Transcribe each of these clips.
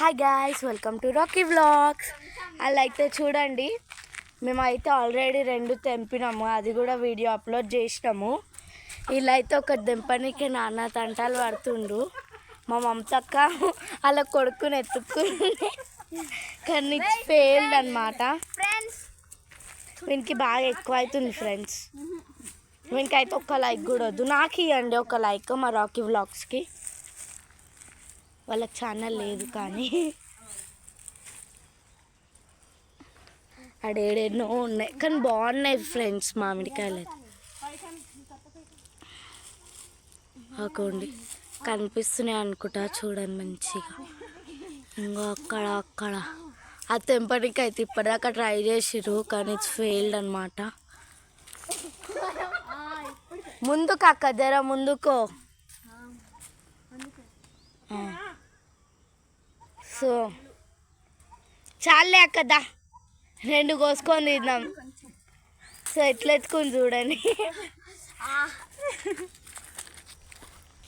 Hi guys welcome to Rocky vlogs అలా అయితే చూడండి. మేమైతే ఆల్రెడీ రెండు తెంపినాము. అది కూడా వీడియో అప్లోడ్ చేసినాము. ఇలా అయితే ఒక దెంపనికి నాన్న తంటాలు పడుతుండు. మా మమతక్క అలా కొడుకుని ఎత్తుకుని కానీ ఫెయిల్డ్ అనమాట వీనికి బాగా ఎక్కువ అవుతుంది ఫ్రెండ్స్ వీనికైతే ఒక్క లైక్ కూడా వద్దు. నాకు ఇవ్వండి ఒక లైక్ మా రాకీ వ్లాగ్స్కి వాళ్ళకి ఛానల్ లేదు కానీ. అడేడెన్నో ఉన్నాయి. కానీ బాగున్నాయి ఫ్రెండ్స్ మామిడికాయలు అకోండి కనిపిస్తున్నాయి అనుకుంటా చూడండి మంచిగా. ఇంకో అక్కడ అక్కడ. ఆ తెంపడానికి అయితే ఇప్పటిదాకా ట్రై చేసిర్రు కానీ ఇట్స్ ఫెయిల్డ్ అనమాట ముందుకు అక్క జర ముందుకో. సో చాలే అక్కదా రెండు కోసుకొని తిందాం. సో ఎట్లా ఎత్తుకొని చూడండి.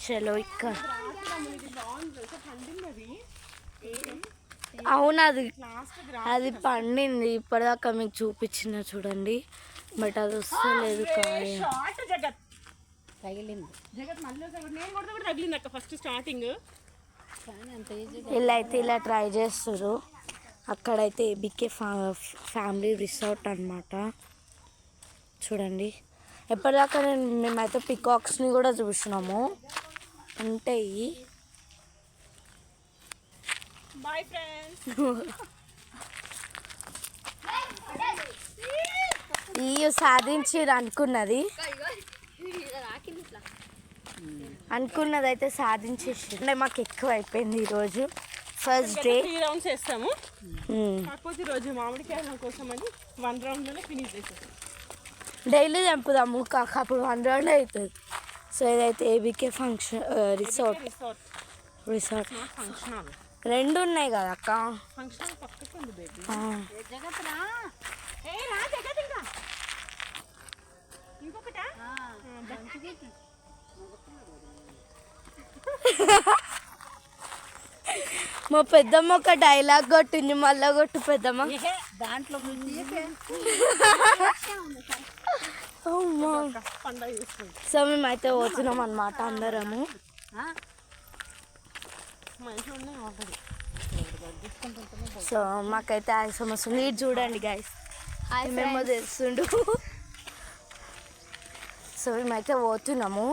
చలో ఇక్కడ అవును అది అది పండింది. ఇప్పటిదాకా మీకు చూపించిన చూడండి. బట్ అది వస్తలేదు కాయ. తగిలింది. జగత్ మళ్ళీ నేను కూడా తగిలింది అక్క ఫస్ట్ స్టార్టింగ్ కానీ అంత ఈజీ వీళ్ళు అయితే ఇలా ట్రై చేస్తారు అక్కడైతే ఏబికే ఫా ఫ్యామిలీ రిసార్ట్ అన్నమాట. చూడండి. ఎప్పటిదాకా నేను మేమైతే పికాక్స్ని కూడా చూసినాము. ఉంటాయి బాయ్ ఫ్రెండ్స్ ఈ సాధించిరు అనుకున్నది. అనుకున్నది అయితే సాధించేసి అంటే మాకు ఎక్కువ అయిపోయింది ఈరోజు ఫస్ట్ డే త్రీ రౌండ్స్ వేస్తాము కాకపోతే ఈరోజు మామిడికాయల కోసం అని వన్ రౌండ్లోనే ఫినిష్ చేసేస్తాం డైలీ చంపుదాము కాక అప్పుడు వన్ రౌండ్ అవుతుంది. సో ఇదైతే ABK function resort resort resort function hall రెండు ఉన్నాయి కదా అక్క. ఫంక్షన్ హాల్ పక్కకు ఉంది బేబీ ఆ. జగత్ రా ఏ రా జగత్ ఇంకా ఇంకొకటా మా పెద్దమ్మ ఒక డైలాగ్ కొట్టింది మళ్ళా కొట్టు పెద్దమ్మ. దాంట్లో సో మేమైతే పోతున్నాం అనమాట అందరము. సో మాకైతే ఆయాసం వస్తుంది ఇది చూడండి గైస్ మేము తెలుస్తుండు. సో మేమైతే పోతున్నాము.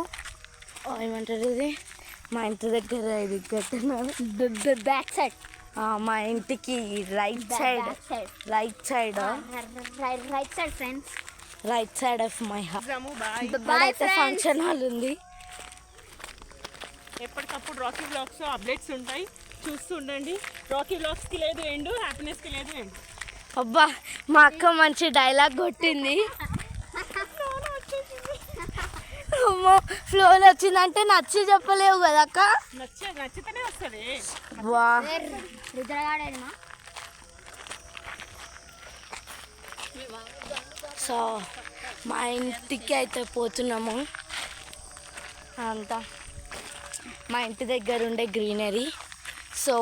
ఏమంటారు ఇది? మా ఇంటి దగ్గర ఇది కట్టినారు బ్యాక్ సైడ్ మా ఇంటికి right side right side right side friends right side of my house అయితే ఫంక్షన్ హాల్ ఉంది ఎప్పటికప్పుడు రాకీ బ్లాగ్స్ అప్డేట్స్ ఉంటాయి. చూస్తూ ఉండండి. రాకీ బ్లాగ్స్కి లేదు ఎండు. హ్యాపీనెస్కి లేదు ఎండు. అబ్బా మా అక్క మంచి డైలాగ్ కొట్టింది. ఫ్లోర్ వచ్చిందంటే నచ్చి చెప్పలేవు కదా అక్క? నచ్చ నచ్చితేనే వస్తుంది. వా. రుద్రగాడేనా సో మా ఇంటికి అయితే పోతున్నాము. అంతా మా ఇంటి దగ్గర ఉండే గ్రీనరీ. సో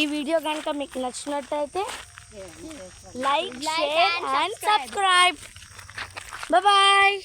ఈ వీడియో కనుక మీకు నచ్చినట్టయితే like share and subscribe bye